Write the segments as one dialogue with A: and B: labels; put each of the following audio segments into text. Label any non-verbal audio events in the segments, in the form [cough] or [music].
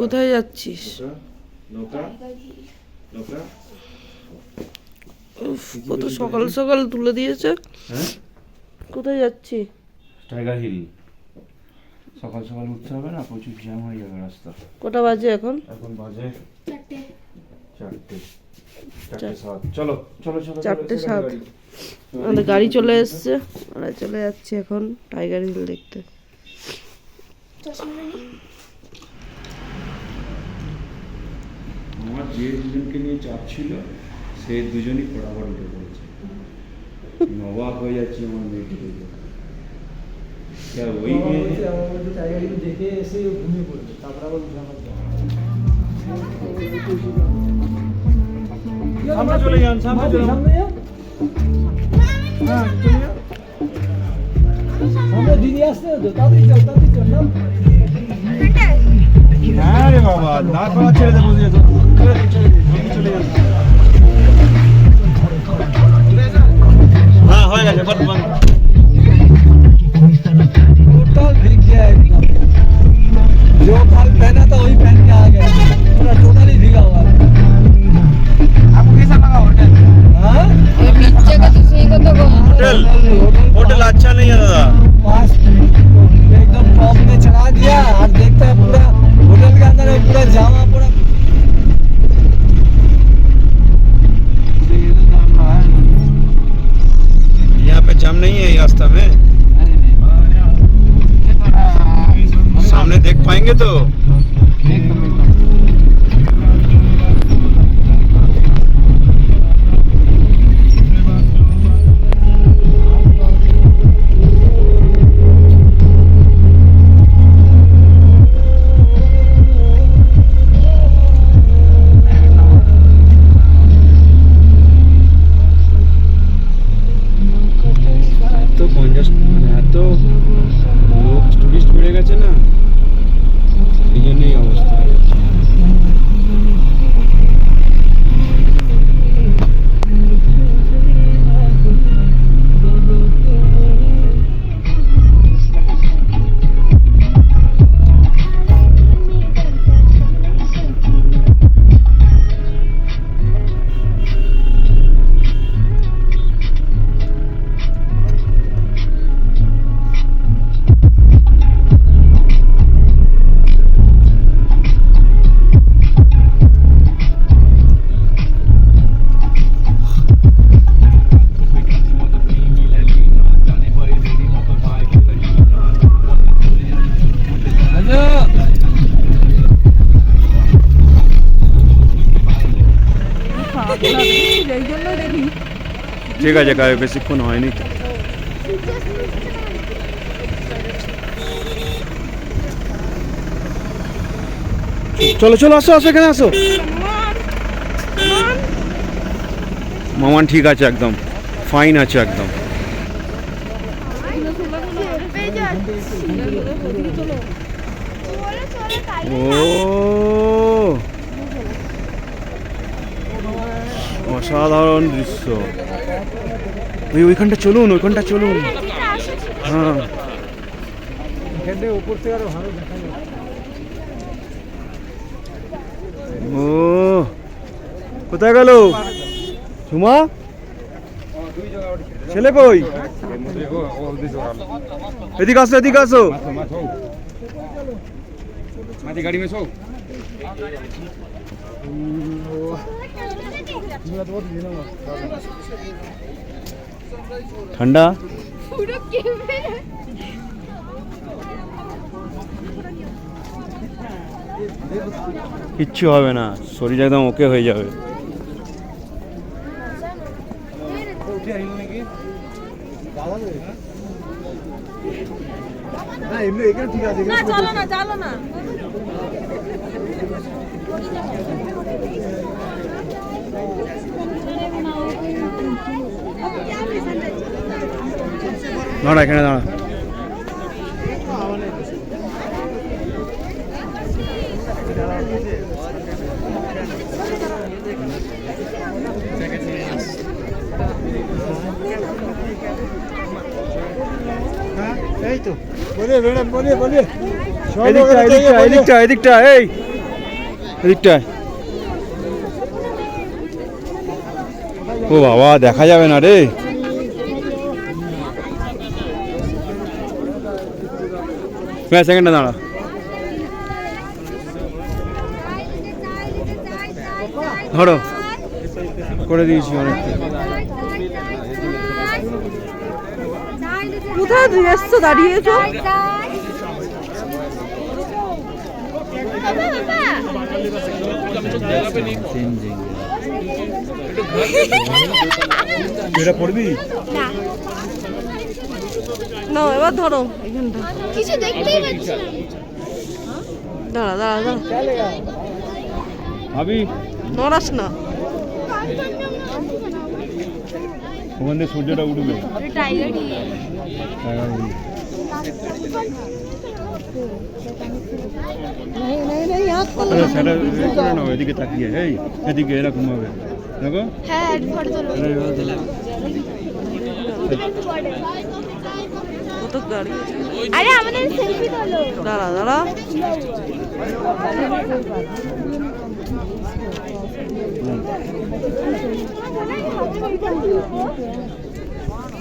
A: কোথায় যাচ্ছিস? কত সকাল সকাল তুলে দিয়েছে।
B: হ্যাঁ?
A: কোথায় যাচ্ছি?
B: Tiger hill. সকাল সকাল উঠতে হবে না প্রচুর জ্যাম হয়ে যাবে রাস্তা।
A: কটা বাজে এখন?
B: এখন বাজে চারটে। চারটে। চলো চলো চলো
A: চারটে সাত। আমাদের গাড়ি চলে এসছে। আমরা চলে যাচ্ছি এখন টাইগার হিল দেখতে
B: আমার যে দুজনকে নিয়ে চাপ ছিল সে দুজনই ফটাফট উঠে পড়েছে। অবাক হয়ে যাচ্ছি আমার মেয়েটি দেখে। হ্যাঁ
C: দিদি আসতে
B: হ্যাঁ রে বাবা না ছেড়ে দেবো होटल? होटल अच्छा नहीं है दादा।
C: एकदम टॉप में चढ़ा दिया।
B: ঠিক আছে কাজ বেশিক্ষণ হয়নি চলো চলো আসো আসো এখানে আসো মামান ঠিক আছে একদম ফাইন আছে একদম ও অসাধারণ দৃশ্য ওই ওইখানটা চলুন ওইখানটা চলুন। হ্যাঁ,
C: হ্যাঁ।
B: ও কোথায় গেল? সুমা ছেলে কই? এদিকে আসো এদিকে আসো।
D: গাড়ি মেশো।
B: ঠান্ডা কিচ্ছু হবে না। শরীর একদম ওকে হয়ে যাবে।
C: না।
B: দাঁড়া এখানে দাঁড়া।
C: এই তো বলে
B: এদিকটা এদিকটা এদিকটা এই। এদিকটা। ও বাবা দেখা যাবে না রে। হ্যাঁ সেকেন্ডটা দাঁড়া। ধরো। করে দিয়েছি অনেকটা।
A: কোথায় দিয়ে এসছো? দাঁড়িয়েছো?
B: এটা পড়বি?
A: না। এবার ধরো এখানটা।
D: কিছু দেখতেই পাচ্ছি না।
A: দাঁড়া দাঁড়া দাঁড়া।
B: ভাবি।
A: নড়াস না।
B: ওখান থেকে সূর্যটা উঠবে।
D: টাইগারই
B: আরে করে নাও এদিকে তাকিয়ে এই এদিকে এরকম হবে। দেখো?
D: হ্যাঁ ফটো তোলো।
A: কত গাড়ি
D: আরে আমাদের সেলফি তোলো।
A: দাঁড়া দাঁড়া।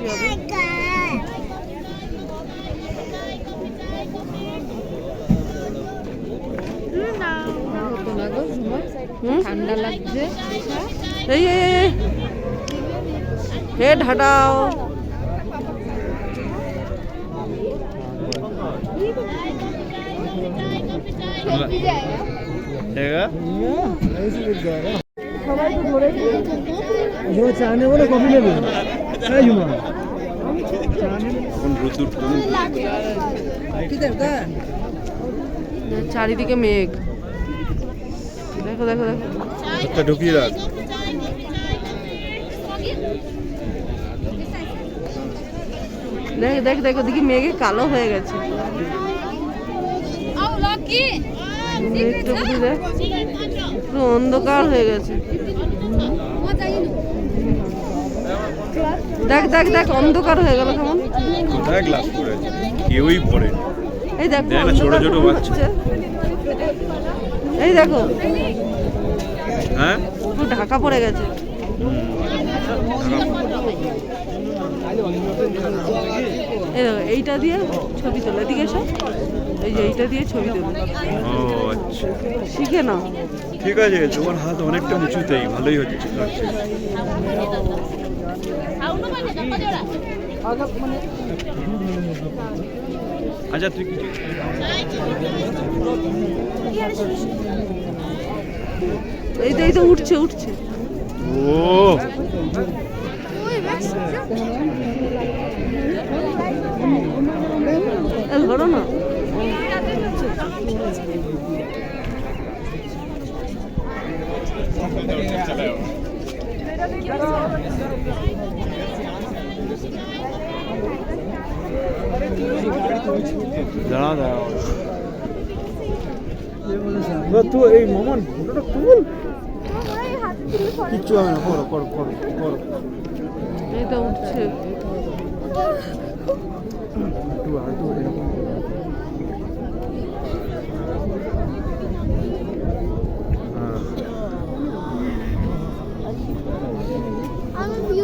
A: বিক্রি হবে। ঠান্ডা লাগছে। এই হেড হাটাও
C: সবাই তো ধরে চায় নেব
B: না কফি নেবে?
A: চারিদিকে মেঘ। দেখো দেখো দেখো।
B: একটা ঢুকিয়ে রাখ।
A: দেখ দেখ দেখ ওদিকে মেঘে কালো হয়ে গেছে। পুরো অন্ধকার হয়ে গেছে। দেখ দেখ দেখ অন্ধকার হয়ে গেল কেমন?
B: কোথায় গ্লাস পড়েছে? কেউই পড়ে
A: এই দেখো
B: দেখ না, ছোট ছোট বাচ্চা।
A: এই দেখো।
B: হ্যাঁ?
A: পুরো ঢাকা পড়ে গেছে। এই দেখো এইটা দিয়ে ছবি তোলো। এদিকে এসো। এই যে এইটা দিয়ে ছবি তোলো।
B: ও আচ্ছা।
A: শিখে নাও।
B: ঠিক আছে তোমার হাত অনেকটা উঁচুতেই ভালোই হচ্ছে। আচ্ছা তুই কিছু
A: এই তো এই তো উঠছে উঠছে।
B: ও।
A: ধরো না।
B: দাঁড়া দাঁড়া
C: তুই এই মোমন ফটোটা তুল। কিচ্ছু হবে না করো করো করো করো।
A: উঠছে।
C: একটু হয়তো এরকম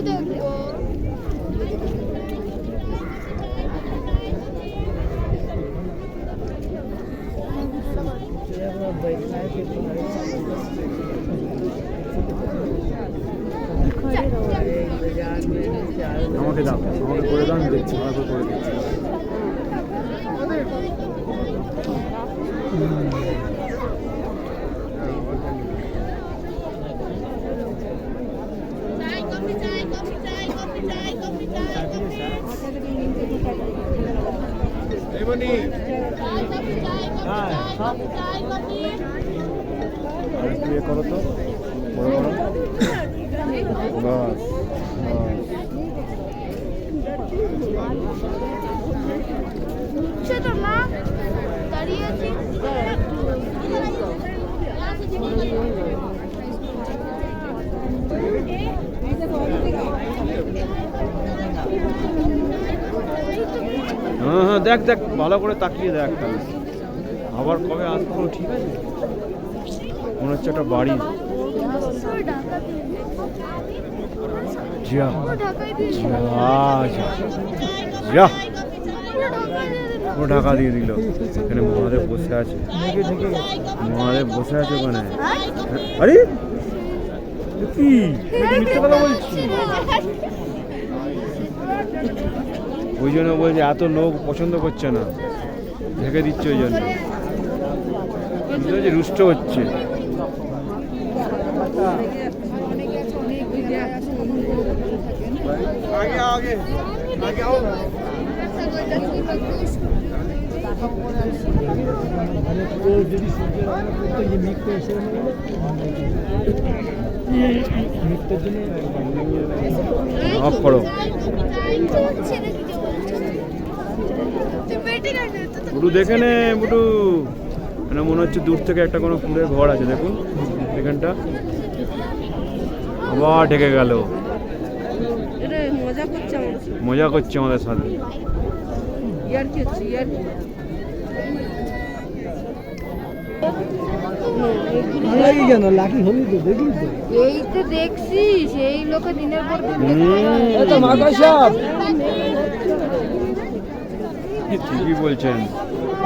D: আমি ভিউ দেখব
C: আমাকে দাও আমাকে করে দাও আমি দেখছি আমাকে করে দিচ্ছি হ্যাঁ সব
B: একটু ইয়ে করো তো বড় বড় বাস
D: ছোট না দাঁড়িয়ে
B: হ্যাঁ হ্যাঁ দেখ দেখ, ভালো করে তাকিয়ে দেখ আবার কবে আসব, ঠিক আছে? মনে হচ্ছে একটা বাড়ি। যা। যা। ও ঢাকা দিয়ে দিল। এখানে মহাদেব বসে আছে। মহাদেব বসে আছে ওখানে? আরে কি? মিথ্যে কথা বলছি ওই জন্য বলছে এত লোক পছন্দ করছে না ঢেকে দিচ্ছে ওই জন্য রুষ্ট হচ্ছে
C: আগে আগে
D: বেটে
B: দেখে নে বুটু মানে মনে হচ্ছে দূর থেকে একটা কোনো কুড়ে ঘর আছে দেখুন এখানটা। আবার ঢেকে গেল।
A: মজা করছে
B: আমাদের সাথে।
A: ইয়ার কি হচ্ছে ইয়ার কি?
C: ভালো লাগে কেন লাকি হলি তো দেখলি তো?
D: এই তো দেখছি সেই লোকে দিনের পর দিন
C: এই তো মাকা সাহেব
B: ঠিকই বলছেন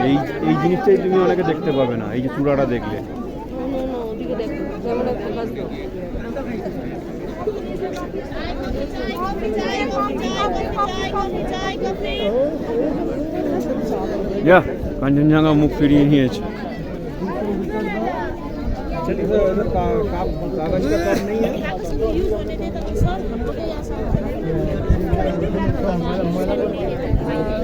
B: এই এই জিনিসটাই তুমি অনেকে দেখতে পাবে না এই যে চূড়াটা দেখলে
A: নো, নো, নো, ওদিকে দেখো ক্যামেরা ফোকাস দাও
B: যা কাঞ্চনজঙ্ঘা মুখ ফিরিয়ে নিয়েছে
C: चलिए तो इधर का- का- कागज का काम नहीं है नहीं नहीं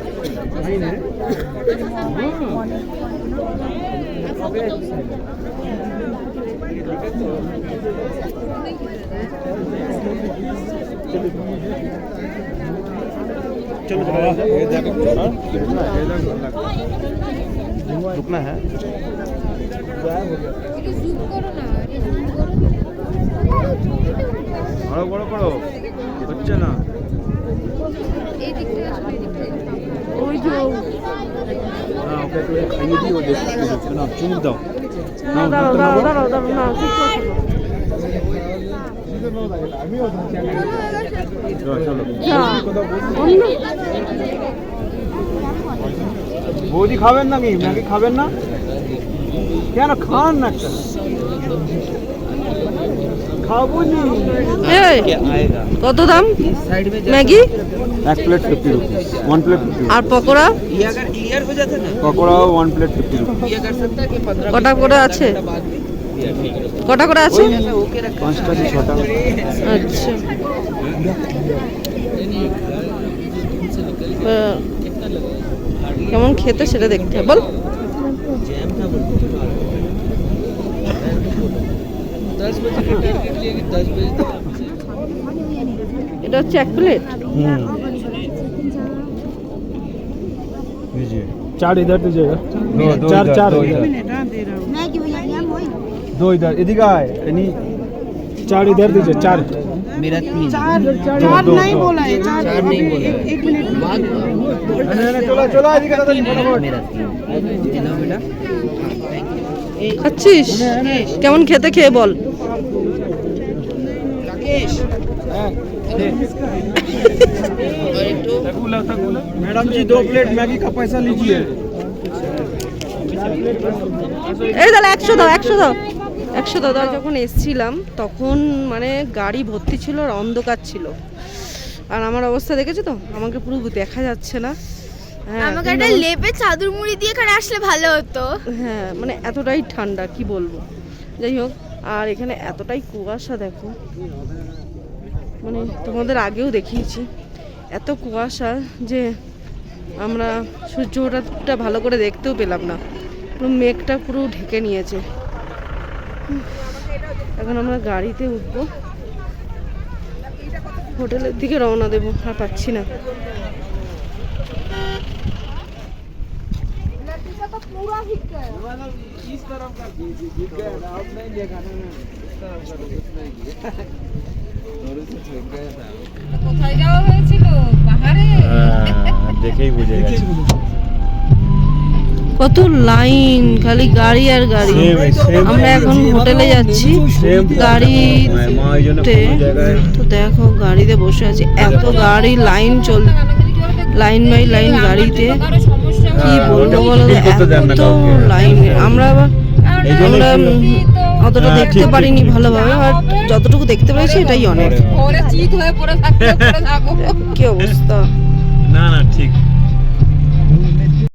C: चलो चलो ये देखो रुकना है
D: একটু জুম করো না আরে জুম করো
B: আরো বড় করো হচ্ছে না
D: এই দিক
A: ওই যে
B: না ওকে একটু খাইয়ে দিই ও দেখতে না চুমুক দাও।
A: না দাঁড়াও দাঁড়াও দাঁড়াও দাঁড়াও না যা অন্য?
C: বৌদি খাবেন নাকি ম্যাগি খাবেন না? কেন খান না একটা? নি
A: কত দাম? ম্যাগি?
B: এক plate fifty rupees one plate fifty
A: আর পকোড়া?
B: পকোড়াও ওয়ান প্লেট ফিফটি রুপিস
A: কটা করে আছে? কটা করে আছে?
B: পাঁচটা কি ছটা?
A: আচ্ছা। কেমন খেতে সেটা দেখতে বল। এটা হচ্ছে এক প্লেট
C: हम्म। चार इधर दीजिएगा
B: दो, दो
C: चार
B: इधर,
C: चार
B: दो
C: इधर
D: ম্যাগি ভাইয়া নিয়ে মই
C: दो इधर इधर आए यानी चार इधर दीजिए चार
E: मेरा तीन
C: चार नहीं बोला है चार
E: नहीं बोला एक मिनट बाद
C: चलो चलो इधर का
E: मेरा तीन ये लो बेटा
A: খাচ্ছিস কেমন খেতে খেয়ে বল
E: राकेश और एक तो
C: मैडम जी दो प्लेट मैगी का पैसा लीजिए
A: এই দাদা একশো দাও একশো দাও একশো দাও দাও যখন এসছিলাম তখন মানে গাড়ি ভর্তি ছিল আর অন্ধকার ছিল আর আমার অবস্থা দেখেছো তো আমাকে পুরো দেখা যাচ্ছে না হ্যাঁ
D: আমাকে
A: কিন্তু
D: একটা
A: আমার-
D: লেপে চাদর মুড়ি দিয়ে এখানে আসলে ভালো হতো
A: হ্যাঁ মানে এতটাই ঠান্ডা কি বলবো যাই হোক আর এখানে এতটাই কুয়াশা, দেখো। মানে তোমাদের আগেও দেখিয়েছি। এত কুয়াশা যে আমরা সূর্য ওঠাটা ভালো করে দেখতেও পেলাম না। পুরো মেঘটা পুরো ঢেকে নিয়েছে। এখন আমরা গাড়িতে উঠবো। হোটেলের দিকে রওনা দেবো, আর পাচ্ছি না।
C: इस [laughs] तरफ का जीत गया था अब नहीं देखा ना इस तरफ का कुछ नहीं किया थोड़ी से छेक गया था
F: কোথায় যাওয়া হয়েছিল পাহাড়ে
B: দেখেই বুঝে গেছে
A: কত লাইন খালি গাড়ি আর গাড়ি আমরা এখন হোটেলে যাচ্ছি গাড়িতে তো দেখো গাড়িতে বসে আছি এত গাড়ি লাইন চল লাইন বাই লাইন গাড়িতে কি বলব বলো তো, এত লাইন আমরা আবার আমরা অতটা দেখতে পারিনি ভালোভাবে বাট যতটুকু দেখতে পেরেছি এটাই অনেক।
F: হয়ে
A: কি অবস্থা?
B: না না ঠিক।